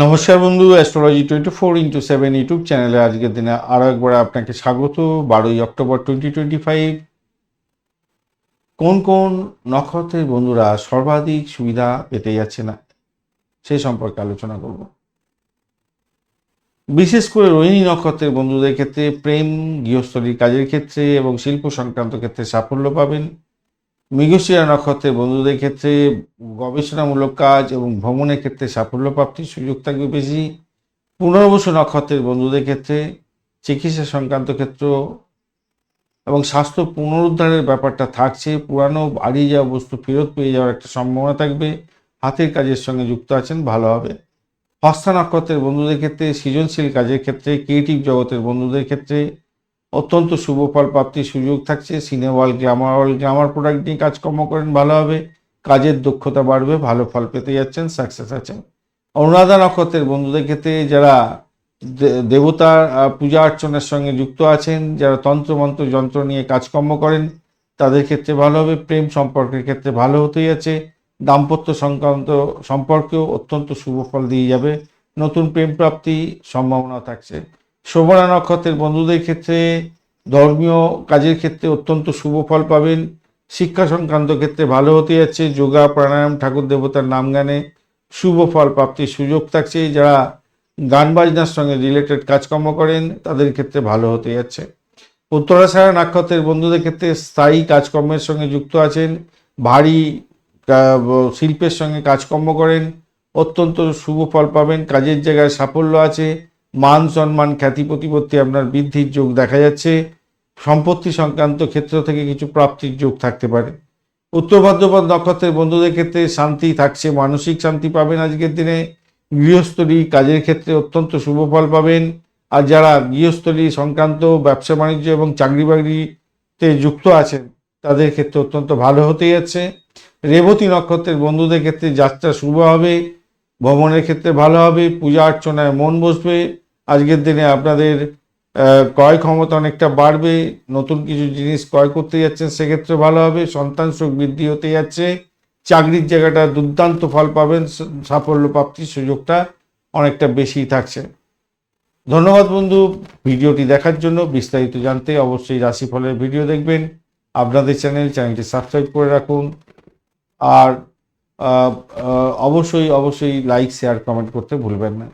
নমস্কার বন্ধু astrology twenty four into seven YouTube চ্যানেলে আজকের দিনে আরও একবার আপনাকে স্বাগত। বারোই অক্টোবর টোয়েন্টি টোয়েন্টি ফাইভ কোন কোন নক্ষত্রের বন্ধুরা সর্বাধিক সুবিধা পেতে যাচ্ছে না সেই সম্পর্কে আলোচনা করব। বিশেষ করে রোহিণী নক্ষত্রের বন্ধুদের ক্ষেত্রে প্রেম, গৃহস্থলীর কাজের ক্ষেত্রে এবং শিল্প সংক্রান্ত ক্ষেত্রে সাফল্য পাবেন। মৃগশিরা নক্ষত্রের বন্ধুদের ক্ষেত্রে গবেষণামূলক কাজ এবং ভ্রমণের ক্ষেত্রে সাফল্য প্রাপ্তির সুযোগ থাকবে বেশি। পুনর্বসু নক্ষত্রের বন্ধুদের ক্ষেত্রে চিকিৎসা সংক্রান্ত ক্ষেত্র এবং স্বাস্থ্য পুনরুদ্ধারের ব্যাপারটা থাকছে। পুরানো হারিয়ে যাওয়া বস্তু ফেরত পেয়ে যাওয়ার একটা সম্ভাবনা থাকবে। হাতের কাজের সঙ্গে যুক্ত আছেন, ভালো হবে। হস্তা নক্ষত্রের বন্ধুদের ক্ষেত্রে সৃজনশীল কাজের ক্ষেত্রে, ক্রিয়েটিভ জগতের বন্ধুদের ক্ষেত্রে অত্যন্ত শুভ ফল প্রাপ্তির সুযোগ থাকছে। সিনেওয়াল গ্ল্যামার ওয়াল গ্ল্যামার প্রোডাক্ট নিয়ে কাজকর্ম করেন, ভালো হবে। কাজের দক্ষতা বাড়বে, ভালো ফল পেতে যাচ্ছেন সাকসেস আছেন। অনুরাধা নক্ষত্রের বন্ধুদের ক্ষেত্রে যারা দেবতার পূজা অর্চনার সঙ্গে যুক্ত আছেন, যারা তন্ত্রমন্ত্র যন্ত্র নিয়ে কাজকর্ম করেন, তাদের ক্ষেত্রে ভালো হবে। প্রেম সম্পর্কের ক্ষেত্রে ভালো হতেই আছে দাম্পত্য সংক্রান্ত সম্পর্কেও অত্যন্ত শুভ ফল দিয়ে যাবে। নতুন প্রেম প্রাপ্তি সম্ভাবনা থাকছে। শোভনা নক্ষত্রের বন্ধুদের ক্ষেত্রে, ধর্মীয় কাজের ক্ষেত্রে অত্যন্ত শুভ ফল পাবেন। শিক্ষা সংক্রান্ত ক্ষেত্রে ভালো হতে যাচ্ছে। যোগা, প্রাণায়াম, ঠাকুর দেবতার নাম গানে শুভ ফল প্রাপ্তির সুযোগ থাকছে। যারা গান বাজনার সঙ্গে রিলেটেড কাজকর্ম করেন, তাদের ক্ষেত্রে ভালো হতে যাচ্ছে। উত্তরাশারা নক্ষত্রের বন্ধুদের ক্ষেত্রে স্থায়ী কাজকর্মের সঙ্গে যুক্ত আছেন। ভারী শিল্পের সঙ্গে কাজকর্ম করেন। অত্যন্ত শুভ ফল পাবেন। কাজের জায়গায় সাফল্য আছে। মান, সম্মান, খ্যাতি, প্রতিপত্তি আপনার বৃদ্ধির যোগ দেখা যাচ্ছে। সম্পত্তি সংক্রান্ত ক্ষেত্র থেকে কিছু প্রাপ্তির যোগ থাকতে পারে। উত্তর ভাদ্রপদ নক্ষত্রের বন্ধুদের ক্ষেত্রে শান্তি থাকছে, মানসিক শান্তি পাবেন আজকের দিনে। গৃহস্থলী কাজের ক্ষেত্রে অত্যন্ত শুভ ফল পাবেন। আর যারা গৃহস্থলী সংক্রান্ত ব্যবসা বাণিজ্য এবং চাকরি বাকরিতে যুক্ত আছেন, তাদের ক্ষেত্রে অত্যন্ত ভালো হতে যাচ্ছে। রেবতী নক্ষত্রের বন্ধুদের ক্ষেত্রে যাত্রা শুভ হবে, ভ্রমণের ক্ষেত্রে ভালো হবে, পূজা অর্চনায় মন বসবে। আজকের দিনে আপনাদের ক্রয় ক্ষমতা অনেকটা বাড়বে, নতুন কিছু জিনিস ক্রয় করতে যাচ্ছেন, সেক্ষেত্রে ভালো হবে, সন্তান সুখ বৃদ্ধি হতে যাচ্ছে, চাকরির জায়গাটা দুর্দান্ত ফল পাবেন সাফল্য প্রাপ্তির সুযোগটা অনেকটা বেশি থাকছে। ধন্যবাদ বন্ধু ভিডিওটি দেখার জন্য, বিস্তারিত জানতে অবশ্যই রাশিফলের ভিডিও দেখবেন, আপনাদের চ্যানেল, চ্যানেলটি সাবস্ক্রাইব করে রাখুন, আর অবশ্যই অবশ্যই লাইক, শেয়ার, কমেন্ট করতে ভুলবেন না।